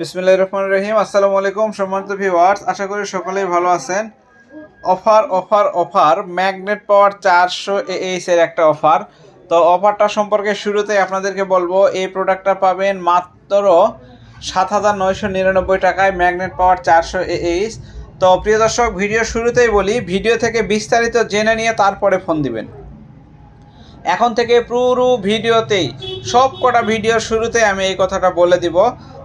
বিসমিল্লাহ রহমান রহিম। আসসালামু আলাইকুম, সম্মানিত ভিউয়ার্স আশা করি সকলেই ভালো আছেন। Offer offer offer magnet power চারশো এর একটা অফার। তো অফারটা সম্পর্কে শুরুতেই আপনাদেরকে বলব, এই প্রোডাক্টটা পাবেন মাত্র সাত হাজার নয়শো নিরানব্বই টাকায় ম্যাগনেট পাওয়ার চারশো এইচ তো প্রিয় দর্শক, ভিডিও শুরুতেই বলি, ভিডিও থেকে বিস্তারিত জেনে নিয়ে তারপরে ফোন দিবেন। এখন থেকে পুরো ভিডিওতেই সব কটা ভিডিও শুরুতে আমি এই কথাটা বলে দিব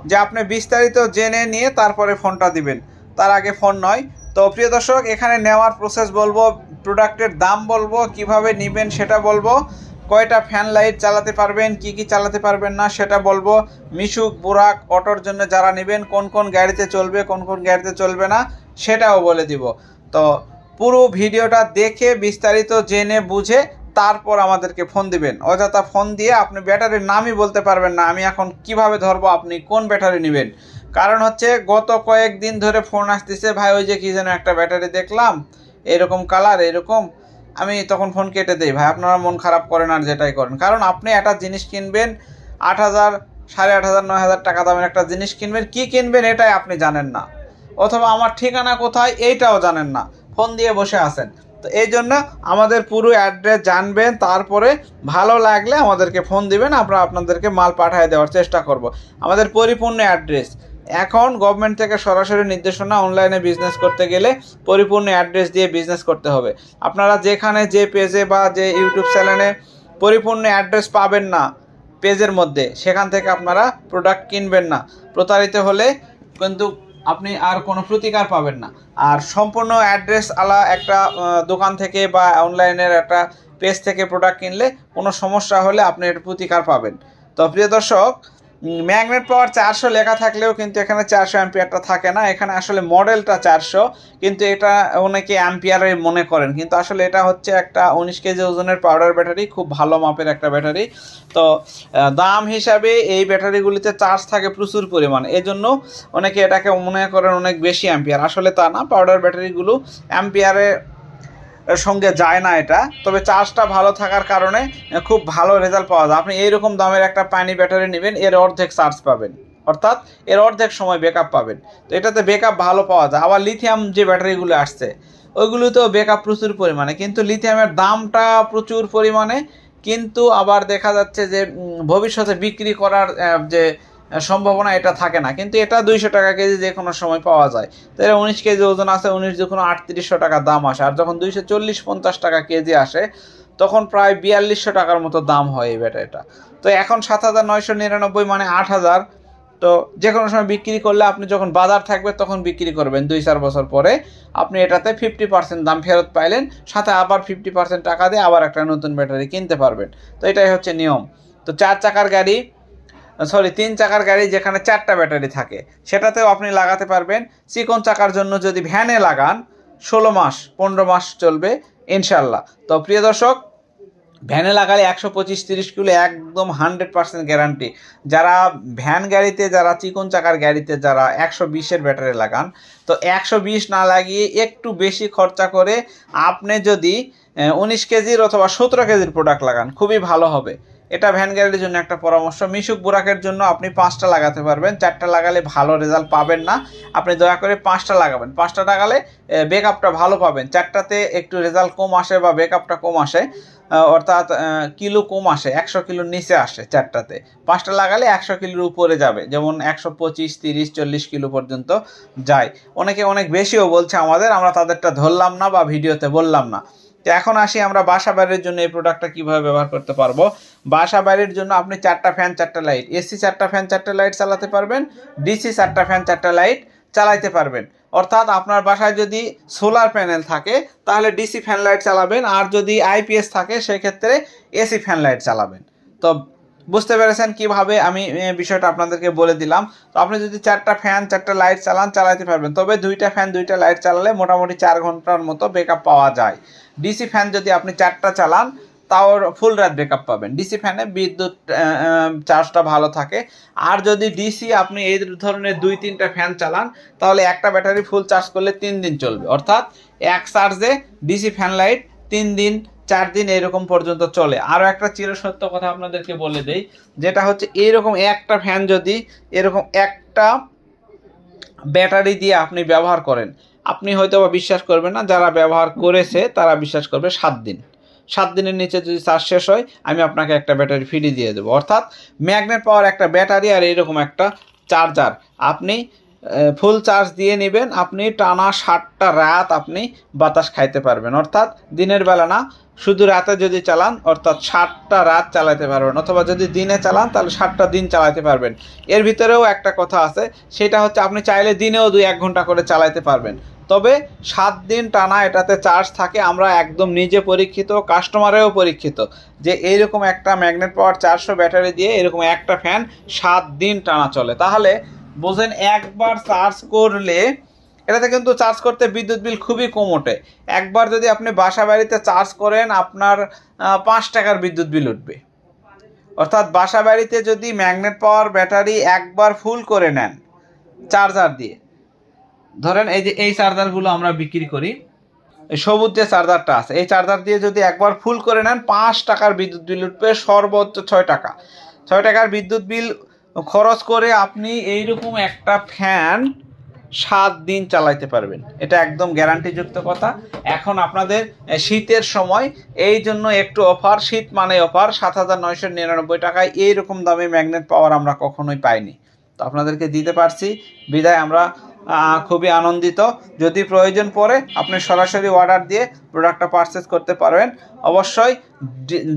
যে আপনি বিস্তারিত জেনে নিয়ে তারপরে ফোনটা দিবেন। তার আগে ফোন নয়। তো প্রিয় দর্শক, এখানে নেওয়ার প্রসেস বলব প্রোডাক্টের দাম বলব, কীভাবে নেবেন সেটা বলব, কয়টা ফ্যান লাইট চালাতে পারবেন, কি কি চালাতে পারবেন না সেটা বলব, মিশুক, বুরাক, অটোর জন্য যারা নেবেন, কোন কোন গাড়িতে চলবে, কোন কোন গাড়িতে চলবে না, সেটাও বলে দিব। তো পুরো ভিডিওটা দেখে, বিস্তারিত জেনে, বুঝে তারপর আমাদেরকে ফোন দিবেন। অযথা ফোন দিয়ে আপনি ব্যাটারির নামই বলতে পারবেন না, আমি এখন কীভাবে ধরবো, আপনি কোন ব্যাটারি নেবেন? কারণ হচ্ছে গত কয়েকদিন ধরে ফোন আসতেছে, ভাই, ওই যে কি যেন একটা ব্যাটারি দেখলাম, এরকম কালার এরকম। আমি তখন ফোন কেটে দিই, ভাই, আপনারা মন খারাপ করেন আর যেটাই করেন। কারণ আপনি একটা জিনিস কিনবেন, আট হাজার, সাড়ে আট হাজার, নয় হাজার টাকা দামের একটা জিনিস কিনবেন, কি কিনবেন এটাই আপনি জানেন না। অথবা আমার ঠিকানা কোথায় এইটাও জানেন না। ফোন দিয়ে বসে আছেন। তো এই জন্য আমাদের পুরো অ্যাড্রেস জানবেন, তারপরে ভালো লাগলে আমাদেরকে ফোন দিবেন, আমরা আপনাদেরকে মাল পাঠিয়ে দেওয়ার চেষ্টা করব। আমাদের পরিপূর্ণ অ্যাড্রেস। এখন গভর্নমেন্ট থেকে সরাসরি নির্দেশনা অনলাইনে বিজনেস করতে গেলে পরিপূর্ণ অ্যাড্রেস দিয়ে বিজনেস করতে হবে। আপনারা যেখানে যে পেজে বা যে ইউটিউব চ্যানেলে পরিপূর্ণ অ্যাড্রেস পাবেন না পেজের মধ্যে, সেখান থেকে আপনারা প্রোডাক্ট কিনবেন না। প্রতারিত হলে কিন্তু আপনি আর কোনো প্রতিকার পাবেন না। আর সম্পূর্ণ অ্যাড্রেস আলা একটা দোকান থেকে বা অনলাইনের একটা পেজ থেকে প্রোডাক্ট কিনলে কোনো সমস্যা হলে আপনি এর প্রতিকার পাবেন। তো প্রিয় দর্শক ম্যাগনেট পাওয়ার চারশো লেখা থাকলেও কিন্তু এখানে চারশো অ্যাম্পিয়ারটা থাকে না। এখানে আসলে মডেলটা চারশো, কিন্তু এটা অনেকে অ্যাম্পিয়ারে মনে করেন। কিন্তু আসলে এটা হচ্ছে একটা উনিশ কেজি ওজনের পাউডার ব্যাটারি খুব ভালো মাপের একটা ব্যাটারি তো দাম হিসাবে এই ব্যাটারিগুলিতে চার্জ থাকে প্রচুর পরিমাণে। এই জন্য অনেকে এটাকে মনে করেন অনেক বেশি অ্যাম্পিয়ার আসলে তা না পাউডার ব্যাটারিগুলো অ্যাম্পিয়ারে সঙ্গে যায় না এটা। তবে চার্জটা ভালো থাকার কারণে খুব ভালো রেজাল্ট পাওয়া যায়। আপনি এইরকম দামের একটা পানি ব্যাটারি নেবেন, এর অর্ধেক চার্জ পাবেন। অর্থাৎ এর অর্ধেক সময় ব্যাকআপ পাবেন। তো এটাতে ব্যাকআপ ভালো পাওয়া যায়। আবার লিথিয়াম যে ব্যাটারিগুলো আসছে, ওইগুলোতেও ব্যাকআপ প্রচুর পরিমাণে। কিন্তু লিথিয়ামের দামটা প্রচুর পরিমাণে। কিন্তু আবার দেখা যাচ্ছে যে ভবিষ্যতে বিক্রি করার যে সম্ভাবনা এটা থাকে না। কিন্তু এটা দুইশো টাকা কেজি যে কোনো সময় পাওয়া যায়। তো এটা উনিশ কেজি ওজন আছে, উনিশ যখন আটত্রিশশো টাকা দাম আসে। আর যখন দুইশো চল্লিশ পঞ্চাশ টাকা কেজি আসে, তখন প্রায় বিয়াল্লিশশো টাকার মতো দাম হয় এই ব্যাটারিটা। তো এখন সাত হাজার নয়শো নিরানব্বই মানে আট হাজার। তো যে কোনো সময় বিক্রি করলে আপনি যখন বাজার থাকবে, তখন বিক্রি করবেন দুই চার বছর পরে। আপনি এটাতে ফিফটি পার্সেন্ট দাম ফেরত পাইলেন, সাথে আবার ফিফটি পার্সেন্ট টাকা দিয়ে আবার একটা নতুন ব্যাটারি কিনতে পারবেন। তো এটাই হচ্ছে নিয়ম। তো চার চাকার গাড়ি সরি তিন চাকার গাড়ি যেখানে চারটা ব্যাটারি থাকে, সেটাতেও আপনি লাগাতে পারবেন। চিকন চাকার জন্য যদি ভ্যানে লাগান, ষোলো মাস, পনেরো মাস চলবে ইনশাল্লাহ তো প্রিয় দর্শক, ভ্যানে লাগালে একশো পঁচিশ তিরিশ কিলো একদম হান্ড্রেড পার্সেন্ট গ্যারান্টি। যারা ভ্যান গাড়িতে, যারা চিকন চাকার গাড়িতে, যারা একশো বিশের ব্যাটারি লাগান, তো একশো বিশ না লাগিয়ে একটু বেশি খরচা করে আপনি যদি উনিশ কেজির অথবা সতেরো কেজির প্রোডাক্ট লাগান, খুবই ভালো হবে। এটা ভ্যান গাড়ির জন্য একটা পরামর্শ। মিশুক বুরাকের জন্য আপনি পাঁচটা লাগাতে পারবেন। চারটা লাগালে ভালো রেজাল্ট পাবেন না। আপনি দয়া করে পাঁচটা লাগাবেন। পাঁচটা লাগালে বেকআপটা ভালো পাবেন। চারটাতে একটু রেজাল্ট কম আসে বা বেকআপটা কম আসে অর্থাৎ কিলো কম আসে, একশো কিলোর নিচে আসে চারটাতে। পাঁচটা লাগালে একশো কিলোর উপরে যাবে। যেমন একশো পঁচিশ, তিরিশ, চল্লিশ কিলো পর্যন্ত যায়। অনেকে অনেক বেশিও বলছে আমাদের, আমরা তাদেরটা ধরলাম না বা ভিডিওতে বললাম না। তো এখন আসি আমরা বাসা বাইরের জন্য এই প্রোডাক্টটা কীভাবে ব্যবহার করতে পারব। বাসা বাইরের জন্য আপনি চারটা ফ্যান চারটা লাইট এসি চারটা ফ্যান চারটা লাইট চালাতে পারবেন ডিসি চারটা ফ্যান চারটা লাইট চালাইতে পারবেন। অর্থাৎ আপনার বাসায় যদি সোলার প্যানেল থাকে, তাহলে ডিসি ফ্যান লাইট চালাবেন, আর যদি আইপিএস থাকে, সেক্ষেত্রে এসি ফ্যান লাইট চালাবেন। তো বুঝতে পেরেছেন কীভাবে আমি বিষয়টা আপনাদেরকে বলে দিলাম। তো আপনি যদি চারটা ফ্যান চারটা লাইট চালান চালাতে পারবেন। তবে দুইটা ফ্যান দুইটা লাইট চালালে মোটামুটি চার ঘণ্টার মতো ব্যাকআপ পাওয়া যায়। ডিসি ফ্যান যদি আপনি চারটা চালান, তাও ফুল রাত ব্যাকআপ পাবেন। ডিসি ফ্যানে বিদ্যুৎ চার্জটা ভালো থাকে। আর যদি ডিসি আপনি এই ধরনের দুই, তিনটা ফ্যান চালান, তাহলে একটা ব্যাটারি ফুল চার্জ করলে তিন দিন চলবে। অর্থাৎ এক চার্জে ডিসি ফ্যান লাইট তিন দিন চার দিন এরকম পর্যন্ত চলে। আরও একটা চিরসত্য কথা আপনাদেরকে বলে দেই, যেটা হচ্ছে এইরকম একটা ফ্যান যদি এরকম একটা ব্যাটারি দিয়ে আপনি ব্যবহার করেন, আপনি হয়তো বা বিশ্বাস করবেন না, যারা ব্যবহার করেছে তারা বিশ্বাস করবে সাত দিন। সাত দিনের নিচে যদি চার্জ শেষ হয়, আমি আপনাকে একটা ব্যাটারি ফ্রি দিয়ে দেবো। অর্থাৎ ম্যাগনেট পাওয়ার একটা ব্যাটারি আর এরকম একটা চার্জার আপনি ফুল চার্জ দিয়ে নেবেন, আপনি টানা ষাটটা রাত আপনি বাতাস খাইতে পারবেন। অর্থাৎ দিনের বেলা না, শুধু রাতে যদি চালান, অর্থাৎ ষাটটা রাত চালাতে পারবেন, অথবা যদি দিনে চালান, তাহলে ষাটটা দিন চালাতে পারবেন। এর ভিতরেও একটা কথা আছে, সেটা হচ্ছে আপনি চাইলে দিনেও দুই এক ঘণ্টা করে চালাতে পারবেন। তবে সাত দিন টানা এটাতে চার্জ থাকে, আমরা একদম নিজে পরীক্ষিত কাস্টমারেও পরীক্ষিত, যে এইরকম একটা ম্যাগনেট পাওয়ার চারশো ব্যাটারি দিয়ে এরকম একটা ফ্যান সাত দিন টানা চলে। তাহলে বোঝেন, একবার চার্জ করলে এটাতে কিন্তু চার্জ করতে বিদ্যুৎ বিল খুবই কম ওঠে। একবার যদি আপনি বাসা বাড়িতে চার্জ করেন, আপনার পাঁচ টাকার বিদ্যুৎ বিল উঠবে। অর্থাৎ বাসা বাড়িতে যদি ম্যাগনেট পাওয়ার ব্যাটারি একবার ফুল করে নেন চার্জার দিয়ে, ধরেন এই যে, এই চার্জারগুলো আমরা বিক্রি করি সবুজ যে চার্জারটা আছে, এই চার্জার দিয়ে যদি একবার ফুল করে নেন, পাঁচ টাকার বিদ্যুৎ বিল উঠবে, সর্বোচ্চ ছয় টাকা। ছয় টাকার বিদ্যুৎ বিল খরচ করে আপনি এইরকম একটা ফ্যান সাত দিন চালাইতে পারবেন। এটা একদম গ্যারান্টিযুক্ত কথা। এখন আপনাদের শীতের সময় এই জন্য একটু অফার, শীত মানে অফার, সাত হাজার নয়শো নিরানব্বই টাকায় এইরকম দামে ম্যাগনেট পাওয়ার আমরা কখনোই পাইনি। তো আপনাদেরকে দিতে পারছি। বিদায়, আমরা খুবই আনন্দিত। যদি প্রয়োজন পড়ে, আপনি সরাসরি অর্ডার দিয়ে প্রোডাক্টটা পারচেস করতে পারবেন। অবশ্যই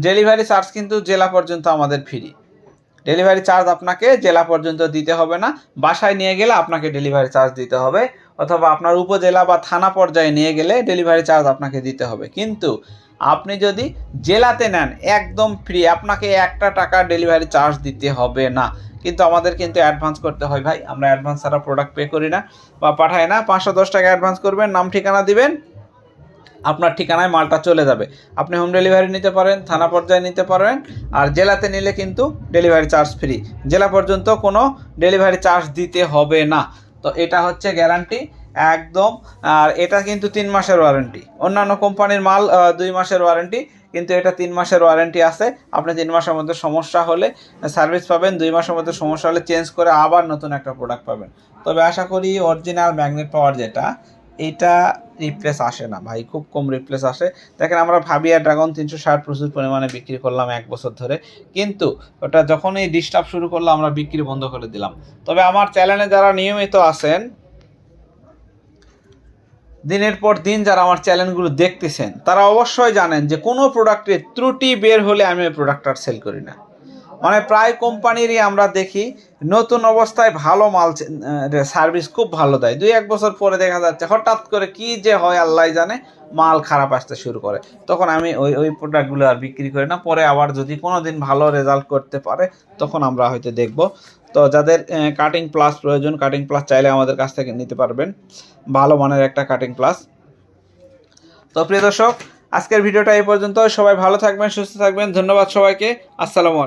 ডেলিভারি চার্জ কিন্তু জেলা পর্যন্ত আমাদের ফ্রি ডেলিভারি চার্জ আপনাকে জেলা পর্যন্ত দিতে হবে না। বাসায় নিয়ে গেলে আপনাকে ডেলিভারি চার্জ দিতে হবে। অথবা আপনার উপজেলা বা থানা পর্যায়ে নিয়ে গেলে ডেলিভারি চার্জ আপনাকে দিতে হবে। কিন্তু আপনি যদি জেলাতে নেন, একদম ফ্রি আপনাকে একটা টাকা ডেলিভারি চার্জ দিতে হবে না। কিন্তু আমাদের কিন্তু অ্যাডভান্স করতে হয় ভাই। আমরা অ্যাডভান্স ছাড়া প্রোডাক্ট পে করি না বা পাঠাই না। পাঁচশো দশ টাকা অ্যাডভান্স করবেন, নাম ঠিকানা দিবেন আপনার ঠিকানায় মালটা চলে যাবে। আপনি হোম ডেলিভারি নিতে পারেন, থানা পর্যায়ে নিতে পারেন, আর জেলাতে নিলে কিন্তু ডেলিভারি চার্জ ফ্রি জেলা পর্যন্ত কোনো ডেলিভারি চার্জ দিতে হবে না। তো এটা হচ্ছে গ্যারান্টি একদম, আর এটা কিন্তু তিন মাসের ওয়ারেন্টি অন্যান্য কোম্পানির মাল দুই মাসের ওয়ারেন্টি কিন্তু এটা তিন মাসের ওয়ারেন্টি আছে। আপনি তিন মাসের মধ্যে সমস্যা হলে সার্ভিস পাবেন, দুই মাসের মধ্যে সমস্যা হলে চেঞ্জ করে আবার নতুন একটা প্রোডাক্ট পাবেন। তবে আশা করি অরিজিনাল ম্যাগনেট পাওয়ার যেটা এটা রিপ্লেস আসে না, ভাই। খুব কম রিপ্লেস আসে। দেখেন, আমরা ভাবিয়া ড্রাগন তিনশো ষাট প্রচুর পরিমাণে বিক্রি করলাম এক বছর ধরে। কিন্তু ওটা যখনই ডিস্টার্ব শুরু করল, আমরা বিক্রি বন্ধ করে দিলাম। তবে আমার চ্যানেলে যারা নিয়মিত আছেন, দিনের পর দিন যারা আমার চ্যানেলগুলো দেখতেছেন, তারা অবশ্যই জানেন যে কোনো প্রোডাক্টের ত্রুটি বের হলে আমি ওই প্রোডাক্টটা সেল করি না। মানে প্রায় কোম্পানিরই আমরা দেখি, নতুন অবস্থায় ভালো মাল সার্ভিস খুব ভালো দেয়। দুই এক বছর পরে দেখা যাচ্ছে, হঠাৎ করে কি যে হয় আল্লাহ জানে, মাল খারাপ আসতে শুরু করে। তখন আমি ওই ওই প্রোডাক্টগুলো আর বিক্রি করি না, পরে আবার যদি কোনো দিন ভালো রেজাল্ট করতে পারে, তখন আমরা হয়তো দেখব। তো যাদের কাটিং প্লাস প্রয়োজন কাটিং প্লাস চাইলে আমাদের কাছ থেকে নিতে পারবেন। ভালো মানের একটা কাটিং প্লাস তো প্রিয় দর্শক, আজকের ভিডিওটা এই পর্যন্ত সবাই ভালো থাকবেন, সুস্থ থাকবেন। ধন্যবাদ সবাইকে। আসসালামু আলাইকুম।